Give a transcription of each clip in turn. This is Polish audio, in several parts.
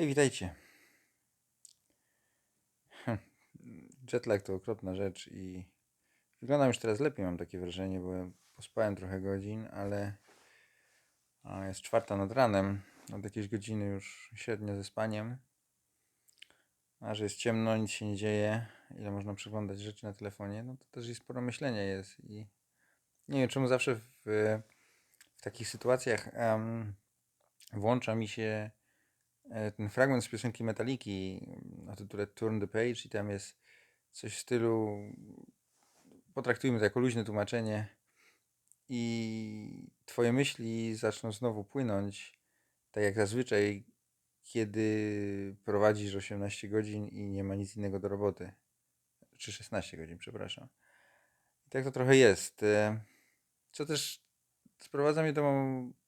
Hej, witajcie. Hm, Jetlag to okropna rzecz i wyglądam już teraz lepiej, mam takie wrażenie, bo pospałem trochę godzin, ale jest czwarta nad ranem, od jakiejś godziny już średnio ze spaniem. A że jest ciemno, nic się nie dzieje, ile można przeglądać rzeczy na telefonie, no to też i sporo myślenia jest i nie wiem czemu zawsze w, w takich sytuacjach em, włącza mi się ten fragment z piosenki Metaliki o tytule Turn the Page i tam jest coś w stylu potraktujmy to jako luźne tłumaczenie i twoje myśli zaczną znowu płynąć tak jak zazwyczaj kiedy prowadzisz 18 godzin i nie ma nic innego do roboty czy 16 godzin, przepraszam. Tak to trochę jest. e, Co też sprowadza mnie do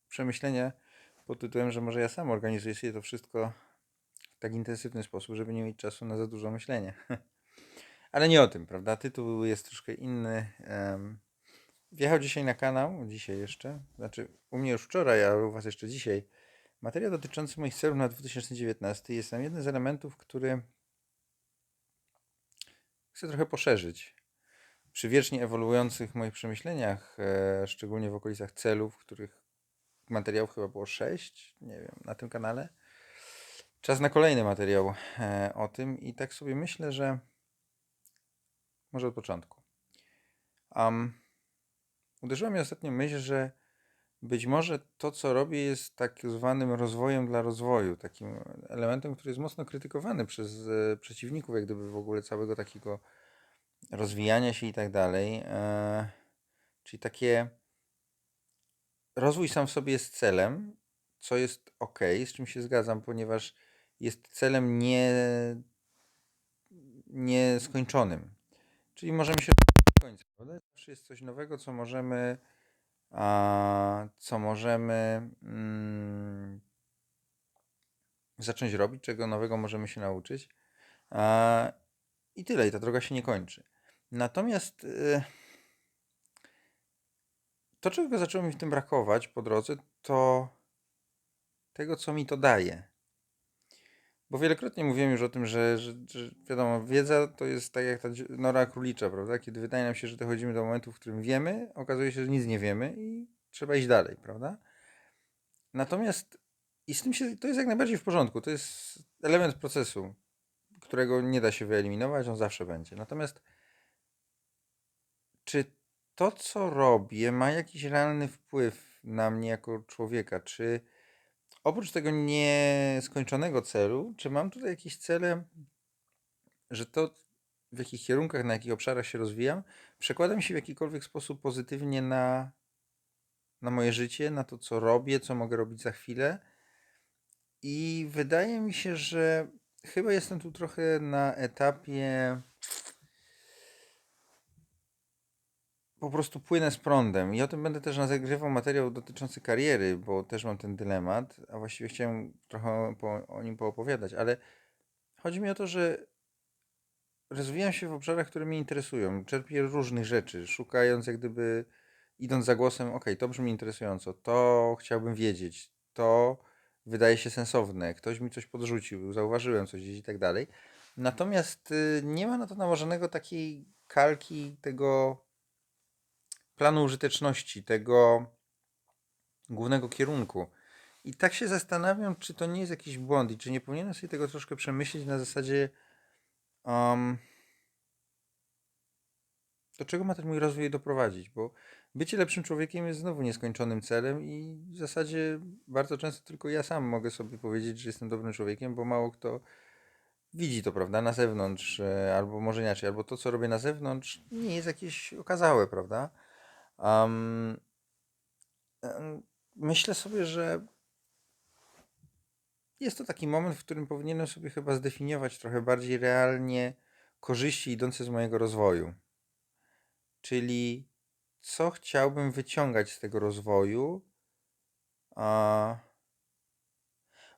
przemyślenia pod tytułem, że może ja sam organizuję sobie to wszystko w tak intensywny sposób, żeby nie mieć czasu na za dużo myślenia. Ale nie o tym, prawda? Tytuł jest troszkę inny. Wjechał dzisiaj na kanał, dzisiaj jeszcze, znaczy u mnie już wczoraj, a u Was jeszcze dzisiaj, materiał dotyczący moich celów na 2019 jest tam jeden z elementów, który chcę trochę poszerzyć. Przy wiecznie ewoluujących moich przemyśleniach, e, szczególnie w okolicach celów, których materiałów chyba było 6, nie wiem, na tym kanale. Czas na kolejny materiał e, o tym i tak sobie myślę, że może od początku. Um, uderzyła mnie ostatnio myśl, że być może to, co robię, jest tak zwanym rozwojem dla rozwoju, takim elementem, który jest mocno krytykowany przez e, przeciwników, jak gdyby w ogóle całego takiego rozwijania się i tak dalej. E, czyli takie rozwój sam w sobie jest celem, co jest ok, z czym się zgadzam, ponieważ jest celem nie, nieskończonym. Czyli możemy się do końca, prawda? Zawsze jest coś nowego, co możemy, a, co możemy mm, zacząć robić, czego nowego możemy się nauczyć. A, I tyle, i ta droga się nie kończy. Natomiast y, to, czego zaczęło mi w tym brakować po drodze, to tego, co mi to daje. Bo wielokrotnie mówiłem już o tym, że, że, że wiadomo, wiedza to jest tak jak ta nora królicza, prawda? Kiedy wydaje nam się, że dochodzimy do momentu, w którym wiemy, okazuje się, że nic nie wiemy i trzeba iść dalej, prawda? Natomiast i z tym się, to jest jak najbardziej w porządku. To jest element procesu, którego nie da się wyeliminować, on zawsze będzie. Natomiast czy to, co robię, ma jakiś realny wpływ na mnie jako człowieka? Czy oprócz tego nieskończonego celu, czy mam tutaj jakieś cele, że to w jakich kierunkach, na jakich obszarach się rozwijam, przekłada mi się w jakikolwiek sposób pozytywnie na, na moje życie, na to, co robię, co mogę robić za chwilę? I wydaje mi się, że chyba jestem tu trochę na etapie po prostu płynę z prądem. I o tym będę też nagrywał materiał dotyczący kariery, bo też mam ten dylemat, a właściwie chciałem trochę po, o nim poopowiadać, ale chodzi mi o to, że rozwijam się w obszarach, które mnie interesują. Czerpię różnych rzeczy, szukając jak gdyby, idąc za głosem, ok, to brzmi interesująco, to chciałbym wiedzieć, to wydaje się sensowne, ktoś mi coś podrzucił, zauważyłem coś gdzieś i tak dalej. Natomiast y, nie ma na to nałożonego takiej kalki tego planu użyteczności, tego głównego kierunku. I tak się zastanawiam, czy to nie jest jakiś błąd i czy nie powinienem sobie tego troszkę przemyśleć na zasadzie, um, do czego ma ten mój rozwój doprowadzić, bo bycie lepszym człowiekiem jest znowu nieskończonym celem i w zasadzie bardzo często tylko ja sam mogę sobie powiedzieć, że jestem dobrym człowiekiem, bo mało kto widzi to, prawda, na zewnątrz, e, albo może inaczej, albo to, co robię na zewnątrz, nie jest jakieś okazałe, prawda? Um, myślę sobie, że jest to taki moment, w którym powinienem sobie chyba zdefiniować trochę bardziej realnie korzyści idące z mojego rozwoju. Czyli co chciałbym wyciągać z tego rozwoju, a...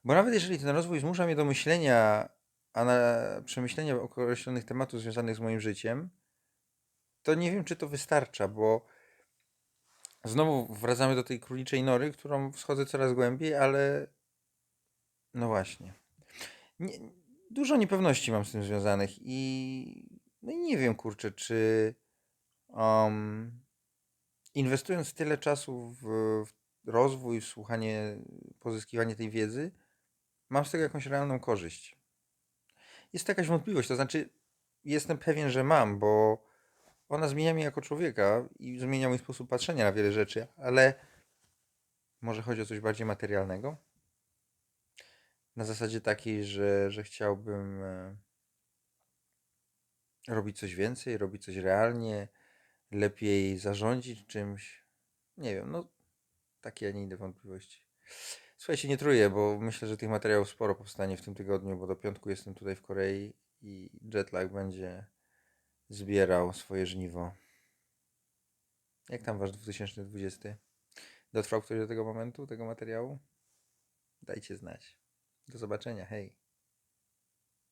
bo nawet jeżeli ten rozwój zmusza mnie do myślenia, a na przemyślenia określonych tematów związanych z moim życiem, to nie wiem, czy to wystarcza, bo Znowu wracamy do tej króliczej nory, którą wschodzę coraz głębiej, ale no właśnie. nie, dużo niepewności mam z tym związanych i no nie wiem, kurczę, czy um, inwestując tyle czasu w, w rozwój, w słuchanie, pozyskiwanie tej wiedzy, mam z tego jakąś realną korzyść. Jest to jakaś wątpliwość, to znaczy jestem pewien, że mam, bo ona zmienia mnie jako człowieka i zmienia mój sposób patrzenia na wiele rzeczy, ale może chodzi o coś bardziej materialnego? Na zasadzie takiej, że, że chciałbym e, robić coś więcej, robić coś realnie, lepiej zarządzić czymś. Nie wiem, no takie, a nie inne wątpliwości. Słuchajcie, nie truję, bo myślę, że tych materiałów sporo powstanie w tym tygodniu, bo do piątku jestem tutaj w Korei i jetlag będzie zbierał swoje żniwo. Jak tam wasz 2020? Dotrwał ktoś do tego momentu, tego materiału? Dajcie znać. Do zobaczenia, hej.